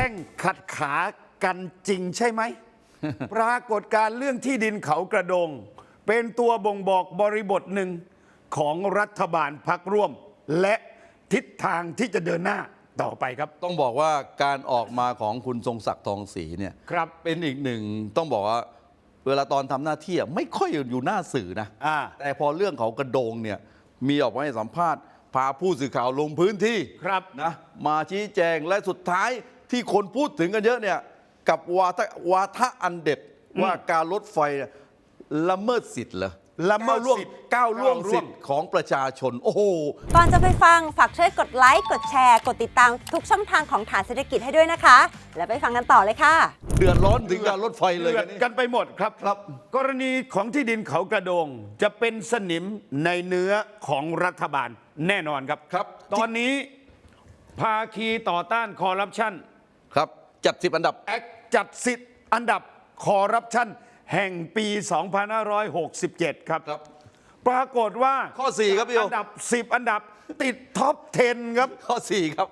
ช่งขัดขากันจริงใช่ไหม ปรากฏการณ์เรื่องที่ดินเขากระโดง เป็นตัวบ่งบอกบริบทหนึ่งของรัฐบาลพักร่วม และทิศทางที่จะเดินหน้าต่อไปครับ ต้องบอกว่าการออกมาของคุณทรงศักดิ์ทองศรีเนี่ยครับเป็นอีกหนึ่งต้องบอกว่าเวลาตอนทำหน้าที่อะไม่ค่อยอยู่หน้าสื่อนะอ่าแต่พอเรื่องเขากระโดงเนี่ยมีออกมาให้สัมภาษณ์ พาผู้สื่อข่าวลงพื้นที่ครับนะมาชี้แจงและสุดท้าย ที่คนพูดถึงกันเยอะเนี่ยกับวาทะวาทะอันเด็ดว่าการลดไฟเนี่ยละเมิดสิทธิ์เหรอละเมิดก้าวล่วงสิทธิ์ก้าวล่วงก้าวล่วงสิทธิ์ของประชาชน โอ้โห ก่อนจะไปฟัง ฝากช่วยกดไลค์ กดแชร์ กดติดตามทุกช่องทางของฐานเศรษฐกิจให้ด้วยนะคะ แล้วไปฟังกันต่อเลยค่ะ เดือดร้อนถึงการลดไฟเลยเดือกัดนนี่กันไปหมดครับครับ กรณีของที่ดินเขากระโดง จะเป็นสนิมในเนื้อของรัฐบาลแน่นอนครับครับ ตอนนี้ภาคีต่อต้านคอร์รัปชันครับ จัดสิบอันดับ แอคจัดสิทธิ์อันดับคอร์รัปชันแห่งปี 2567 ครับ ครับ ปรากฏว่าข้อสี่ครับพี่โออันดับ 10 อันดับติดท็อป 10 ครับ ข้อสี่ครับ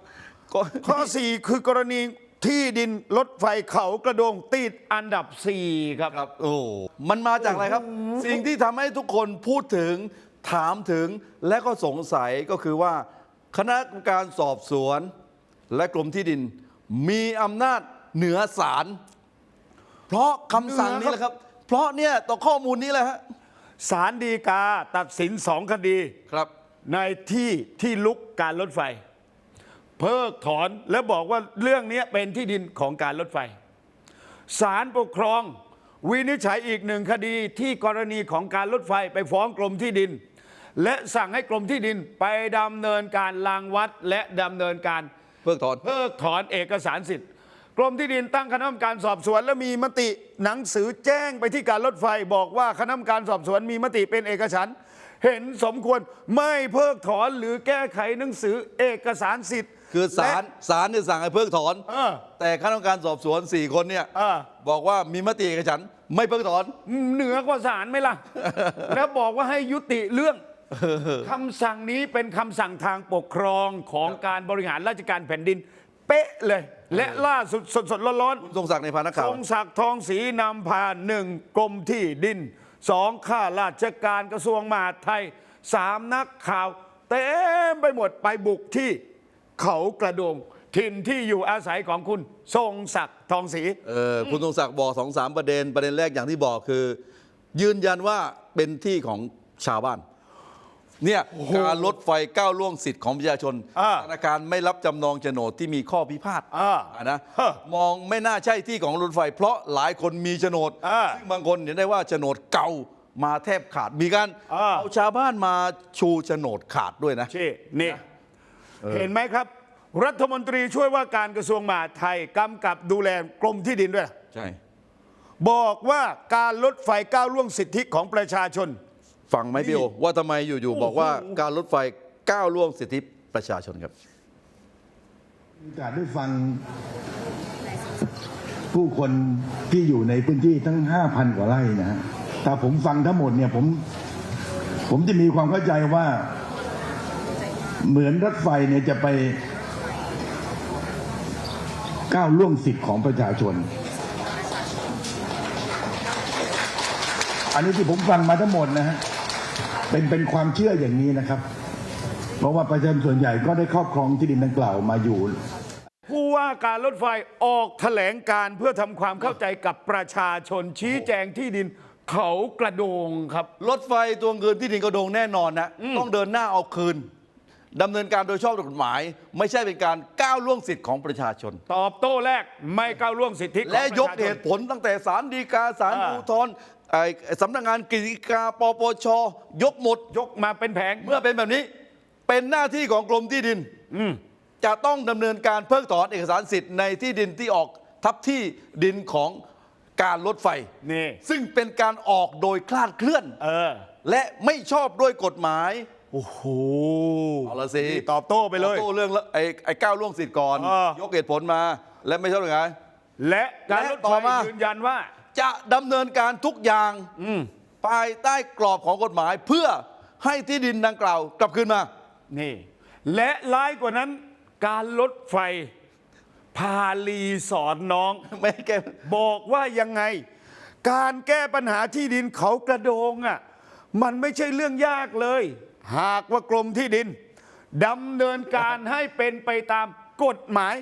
ข้อ ข้อ 4 คือกรณีที่ดินรถไฟเขากระโดงติดอันดับ 4 ครับ ครับโอ้มันมาจากอะไรครับ สิ่งที่ทำให้ทุกคนพูดถึงถามถึงและก็สงสัยก็คือว่า คณะกรรมการสอบสวน และกรมที่ดิน มีอำนาจเหนือศาลเพราะคำสั่งนี้แหละครับ เพราะเนี่ยต่อข้อมูลนี้แหละฮะศาลฎีกาตัดสินสองคดี ครับ ในที่ที่ลุกการรถไฟ เพิกถอนและบอกว่าเรื่องนี้เป็นที่ดินของการรถไฟศาลปกครอง วินิจฉัยอีกหนึ่งคดีที่กรณีของการรถไฟไปฟ้องกรมที่ดิน และสั่งให้กรมที่ดินไปดำเนินการรางวัดและดำเนินการ เพิกถอน เพิกถอนเอกสารสิทธิ์ กรมที่ดินตั้งคณะกรรมการสอบสวน และมีมติหนังสือแจ้งไปที่การรถไฟบอกว่าคณะกรรมการสอบสวนมีมติเป็นเอกฉันท์เห็นสมควรไม่เพิกถอนหรือแก้ไขหนังสือเอกสารสิทธิ์คือศาลและ ศาลเนี่ยสั่งให้เพิกถอน เออแต่คณะกรรมการสอบสวนสี่คนเนี่ยเออ บอกว่ามีมติเอกฉันท์ไม่เพิกถอน เหนือกว่าศาลไหมล่ะ แล้วบอกว่าให้ยุติเรื่อง คำสั่งนี้เป็นคำสั่งทางปกครองของการบริหารราชการแผ่นดิน เป๊ะเลย และล่าสุดสดๆร้อนๆคุณทรงศักดิ์ในพานักทข่าวรงศักดิ์ทองศรีนำพาหนึ่งกรมที่ดินสองข้าราชการกระทรวงมหาดไทยสามนักข่าวเต็มไปหมดไปบุกที่เขากระโดงถิ่นที่อยู่อาศัยของคุณ ทรงศักดิ์ทองศรี เออคุณทรงศักดิ์บอกสองสามประเด็นประเด็นแรกอย่างที่บอกคือ ยืนยันว่าเป็นที่ของชาวบ้าน เนี่ยการลดไฟก้าวล่วงสิทธิ์ของประชาชนอ่าธนาคารไม่รับจำนองโฉนดที่มีข้อพิพาทอ่าอะนะฮะมองไม่น่าใช่ที่ของรถไฟ เพราะหลายคนมีโฉนดอ่าซึ่งบางคนเห็นได้ว่าโฉนดเก่ามาแทบขาดมีการอ่าเอาชาวบ้านมาชูโฉนดขาดด้วยนะชี่นี่เห็นไหมครับ รัฐมนตรีช่วยว่าการกระทรวงมหาดไทยกำกับดูแลกรมที่ดินด้วยใช่บอกว่าการลดไฟก้าวล่วงสิทธิของประชาชน ฟังไหมพี่โอว่าทำไมอยู่ๆบอกว่าการลดไฟก้าวล่วงสิทธิประชาชนครับมีโอกาสได้ฟังผู้คนที่อยู่ในพื้นที่ทั้ง 5,000 กว่าไร่นะฮะแต่ผมฟังทั้งหมดเนี่ยผม ผมจะมีความเข้าใจว่า เหมือนรถไฟเนี่ยจะไปก้าวล่วงสิทธิ์ของประชาชน อันนี้ที่ผมฟังมาทั้งหมดนะฮะ เป็นเป็นความเชื่ออย่างนี้นะครับ เพราะว่าประชาชนส่วนใหญ่ก็ได้ครอบครองที่ดินดังกล่าวมาอยู่ ผู้ว่าการรถไฟออกแถลงการเพื่อทำความเข้าใจกับประชาชนชี้แจงที่ดินเขากระโดงครับ รถไฟทวงคืนที่ดินกระโดงแน่นอนนะ ต้องเดินหน้าเอาคืนดำเนินการโดยชอบด้วยกฎหมาย ไม่ใช่เป็นการก้าวล่วงสิทธิ์ของประชาชน ตอบโต้แรกไม่ก้าวล่วงสิทธิของและยกประชาชนเหตุผลตั้งแต่ศาลฎีกาศาลอ่าอุทธรณ์ ไอ้สำนักงานกฤษฎีกาปปชยกหมด ยกมาเป็นแผง เมื่อเป็นแบบนี้ เป็นหน้าที่ของกรมที่ดินจะต้องดำเนินการเพิกถอนเอกสารสิทธิ์ในที่ดินที่ออกทับที่ดินของการรถไฟ นี่ ซึ่งเป็นการออกโดยคลาดเคลื่อน เออ และไม่ชอบด้วยกฎหมาย โอ้โหเอาละสินี่ตอบโต้ไปเลย ตอบโต้เรื่องละไอ้ไอ้ก้าวล่วงสิทธิ์ก่อน เออ ยกเหตุผลมา และไม่ชอบยังไง และการรถและต่ไฟอมายืนยันว่า จะดำเนินการทุกอย่างภายใต้กรอบของกฎหมาย เพื่อให้ที่ดินดังกล่าวกลับคืนมา นี่ และร้ายกว่านั้นการลดไฟ พาลีสอนน้องไม่ให้แก้บอกว่ายังไง การแก้ปัญหาที่ดินเขากระโดงอะมันไม่ใช่เรื่องยากเลย หากว่ากรมที่ดินดำเนินการให้เป็นไปตามกฎหมาย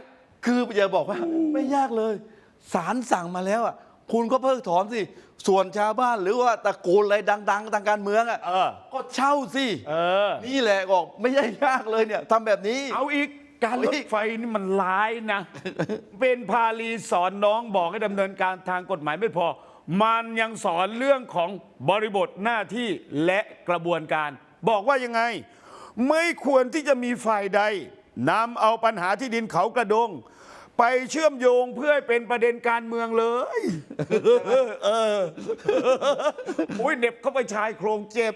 คืออย่าบอกว่าไม่ยากเลยศาลสั่งมาแล้วอะ คุณก็เพิกถอนสิ ส่วนชาวบ้านหรือว่าตระกูลอะไรดัง ๆ ทางการเมืองอะเออ ก็เช่าสิเออ นี่แหละบอกไม่ใช่ยากเลยเนี่ยทำแบบนี้ เอาอีกการรเอาถอีกไฟนี่มันร้ายนะ เป็นพาลีสอนน้องบอกให้ดำเนินการทางกฎหมายไม่พอ มันยังสอนเรื่องของบริบทหน้าที่และกระบวนการ บอกว่ายังไง ไม่ควรที่จะมีฝ่ายใดนำเอาปัญหาที่ดินเขากระดง ไปเชื่อมโยงเพื่อให้เป็นประเด็นการเมืองเลย เออโอ้ยเหน็บเข้าไปชายโครงเจ็บ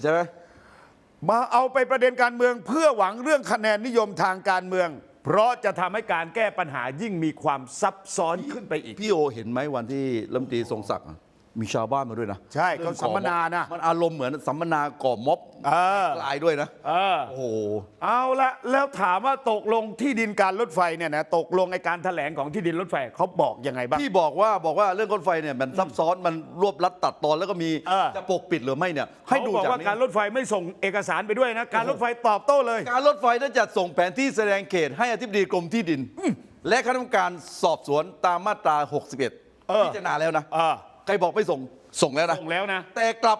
ใช่ไหมมาเอาไปประเด็นการเมืองเพื่อหวังเรื่องคะแนนนิยมทางการเมือง เพราะจะทำให้การแก้ปัญหายิ่งมีความซับซ้อนขึ้นไปอีก พี่โอเห็นไหมวันที่รัฐมนตรีทรงศักดิ์อะ มีชาวบ้านมาด้วยนะใช่เขาเรื่องสัมมนานะ มันอารมณ์เหมือนสัมมนาก่อม็อบเออกลายด้วยนะเออ โอ้โห เอาละแล้วถามว่าตกลงที่ดินการรถไฟเนี่ยนะตกลงไอการแถลงของที่ดินรถไฟเขาบอกยังไงบ้าง ที่บอกว่าบอกว่าเรื่องรถไฟเนี่ยมันซับซ้อนมันรวบรัดตัดตอนแล้วก็มีเออ จะปกปิดหรือไม่เนี่ย ให้เขาดูบอกจากว่านี้ การรถไฟไม่ส่งเอกสารไปด้วยนะ การรถไฟตอบโต้เลย การรถไฟได้จัดส่งแผนที่แสดงเขตให้อธิบดีกรมที่ดิน และคณะกรรมการสอบสวนตามมาตราเออ61พิจารณาแล้วนะ เออ ใครบอกไม่ส่งส่งแล้วนะส่งแล้วนะ แต่กลับ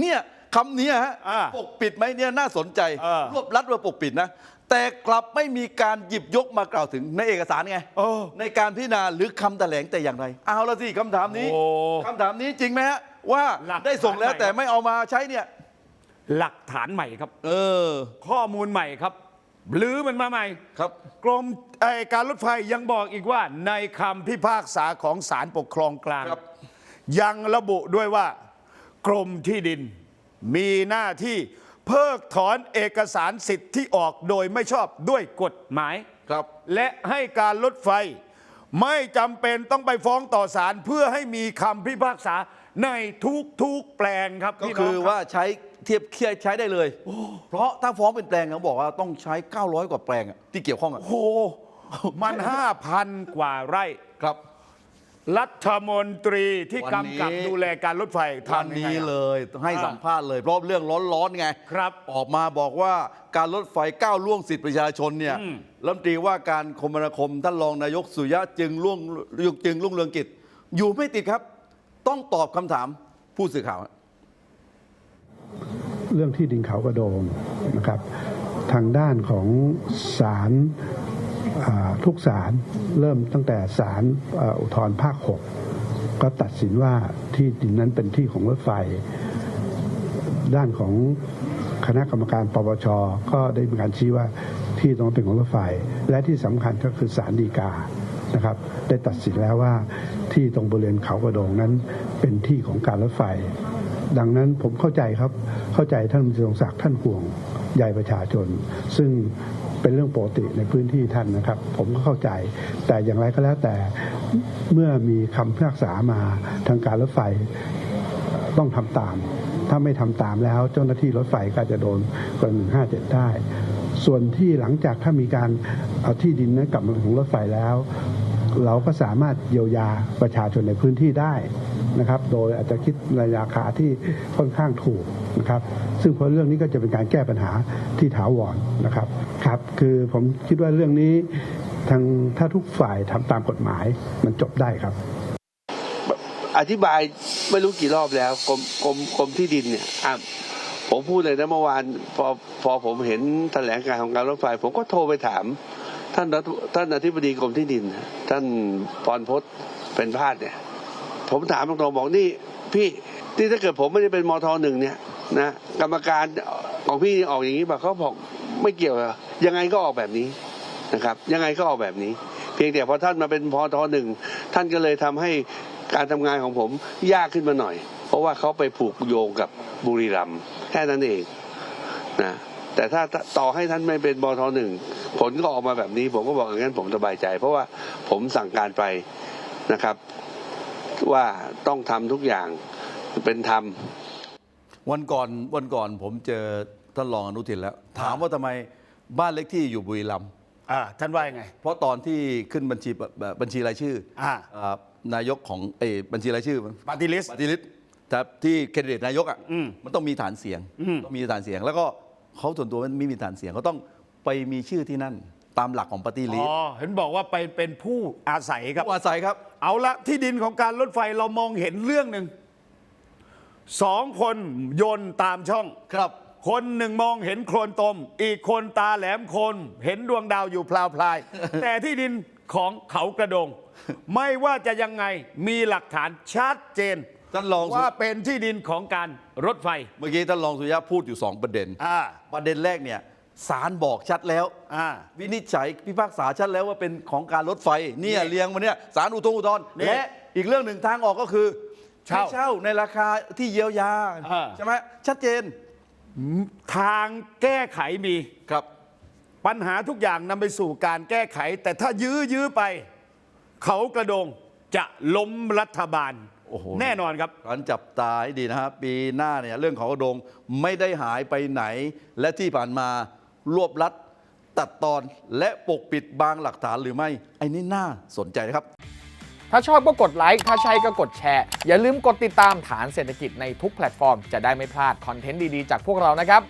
เนี่ยคำนี้ฮะอ่าปกปิดไหมเนี่ยน่าสนใจเออ รวบรัดว่าปกปิดนะ แต่กลับไม่มีการหยิบยกมากล่าวถึงในเอกสารไง เออ ในการพิจารณาหรือคำแถลงแต่อย่างไร เอาละสิคำถามนี้โอ้คำถามนี้จริงไหมฮะว่าหลัก ได้ส่งแล้วฐานใหม่แต่ไม่เอามาใช้เนี่ย หลักฐานใหม่ครับ เออข้อมูลใหม่ครับหรือมันมาใหม่ ครับ กรมไอการรถไฟยังบอกอีกว่าในคำพิพากษาของศาลปกครองกลาง ครับ ยังระบุด้วยว่ากรมที่ดินมีหน้าที่เพิกถอนเอกสารสิทธิ์ที่ออกโดยไม่ชอบด้วยกฎหมายครับ และให้การรถไฟ ไม่จำเป็นต้องไปฟ้องต่อศาลเพื่อให้มีคำพิพากษาในทุกๆแปลงครับก็พี่น้คืงอรับ ว่าใช้เทียบเคียบใช้ได้เลย เพราะถ้าฟ้องเป็นแปลงเขาบอกว่าต้องใช้ 900 กว่าแปลงอะที่เกี่ยวข้องอะโอ้โหมันห้าพันกว่าไร่ ครับ รัฐมนตรีที่วันนี้ กำกับดูแลการรถไฟวันทำยังไงนี้อะ เลยให้อ่าสัมภาษณ์เลยเพราะเรื่องร้อนๆไงครับ ออกมาบอกว่าการรถไฟก้าวล่วงสิทธิประชาชนเนี่ยอืมรัฐมนตรีว่าการคมนาคมท่านรองนายกสุริยะจึงล่วงจึงรุ่งเรืองกิจ อยู่ไม่ติดครับ ต้องตอบคำถามผู้สื่อข่าว เรื่องที่ดินเขากระโดงนะครับ ทางด้านของศาลอ่า ทุกศาลเริ่มตั้งแต่ศาลอุทธรภาค 6 ก็ตัดสินว่าที่ดินนั้นเป็นที่ของรถไฟ ด้านของคณะกรรมการปปชก็ได้มีการชี้ว่าที่ตรงนั้นเป็นของรถไฟ และที่สำคัญก็คือศาลฎีกานะครับ ได้ตัดสินแล้วว่าที่ตรงบริเวณเขากระโดงนั้นเป็นที่ของการรถไฟ ดังนั้นผมเข้าใจครับเข้าใจท่านมนตรีทรงศักดิ์ท่านห่วงใยประชาชน ซึ่ง เป็นเรื่องปกติในพื้นที่ท่านนะครับ ผมก็เข้าใจ แต่อย่างไรก็แล้วแต่เมื่อมีคำพิพากษามาทางการรถไฟต้องทำตาม ถ้าไม่ทำตามแล้วเจ้าหน้าที่รถไฟก็จะโดนกรณี157 ได้ ส่วนที่หลังจากถ้ามีการเอาที่ดินนั้นกลับมาของรถไฟแล้ว เราก็สามารถเยียวยาประชาชนในพื้นที่ได้ นะครับ โดยอาจจะคิดในราคาที่ค่อนข้างถูกนะครับ ซึ่งเพราะเรื่องนี้ก็จะเป็นการแก้ปัญหาที่ถาวรนะครับครับ คือผมคิดว่าเรื่องนี้ทางถ้าทุกฝ่ายทำตามกฎหมายมันจบได้ครับ อธิบายไม่รู้กี่รอบแล้วกรมกรมกรมที่ดินเนี่ยอะผมพูดเลยนะเมื่อวานพอพอผมเห็นแถลงการของการรถไฟ ผมก็โทรไปถามท่านท่านอธิบดีกรมที่ดิน ท่านพรพศเป็นพาดเนี่ย ผมถามตรงๆบอกนี่พี่ที่ถ้าเกิดผมไม่ได้เป็นมทหนึ่งเนี่ยนะกรรมการของพี่ออกอย่างนี้ป่ะเขาบอกไม่เกี่ยวอยังไงก็ออกแบบนี้นะครับ ยังไงก็ออกแบบนี้ เพียงแต่พอท่านมาเป็นพทหนึ่งท่านก็เลยทำให้การทำงานของผมยากขึ้นมาหน่อย เพราะว่าเขาไปผูกโยงกับบุรีรัมย์แค่นั้นเองนะแต่ถ้าต่อให้ท่านไม่เป็นบทหนึ่งผลก็ออกมาแบบนี้ ผมก็บอกอย่างนั้นผมสบายใจ เพราะว่าผมสั่งการไปนะครับ ว่าต้องทำทุกอย่างเป็นธรรม วันก่อนวันก่อนผมเจอท่านรองอนุทินแล้ว ถามว่าทำไมบ้านเล็กที่อยู่บุรีรัมย์อ่าท่านว่ายังไง เพราะตอนที่ขึ้นบัญชีแบบบัญชีรายชื่ออาอ่านายกของเออบัญชีรายชื่อปาร์ตี้ลิสปฏิริษแต่ที่แคนดิเดตนายกอะอืมมันต้องมีฐานเสียงอืม ต้องมีฐานเสียง แล้วก็เขาส่วนตัวมันไม่มีฐานเสียงเขาต้องไปมีชื่อที่นั่นตามหลักของปฏิริษอ๋อเห็นบอกว่าไปเป็นผู้อาศัยครับผู้อาศัยครับ เอาละที่ดินของการรถไฟเรามองเห็นเรื่องหนึ่งสองคนโยนตามช่อง ครับ คนหนึ่งมองเห็นโคลนตม อีกคนตาแหลมคมเห็นดวงดาวอยู่พลาวพลาย แต่ที่ดินของเขากระโดง ไม่ว่าจะยังไงมีหลักฐานชัดเจนท่านรองสุว่าเป็นที่ดินของการรถไฟ เมื่อกี้ท่านรองสุริยะพูดอยู่ 2 ประเด็น อ่า ประเด็นแรกเนี่ย ศาลบอกชัดแล้ว อ่า วินิจฉัยพิพากษาชัดแล้วว่าเป็นของการรถไฟเนี่ยนี่เรียงมาเนี่ยศาลอุทธรณ์อุทธรณ์นี่และอีกเรื่องหนึ่งทางออกก็คือเช่าให้เช่าในราคาที่เยียวยาอ่า ใช่ไหมชัดเจนทางแก้ไขมี ครับ ปัญหาทุกอย่างนำไปสู่การแก้ไข แต่ถ้ายื้อยื้อไป เขากระโดงจะล้มรัฐบาลโอ้โห แน่นอนครับการจับตาให้ดีนะครับปีหน้าเนี่ยเรื่องของกระโดงไม่ได้หายไปไหน และที่ผ่านมา รวบลัด ตัดตอนและปกปิดบางหลักฐานหรือไม่ไอ้นี่น่าสนใจนะครับ ถ้าชอบก็กดไลค์ถ้าใช่ก็กดแชร์ อย่าลืมกดติดตามฐานเศรษฐกิจในทุกแพลตฟอร์ม จะได้ไม่พลาดคอนเทนต์ดี ๆ จากพวกเรานะครับ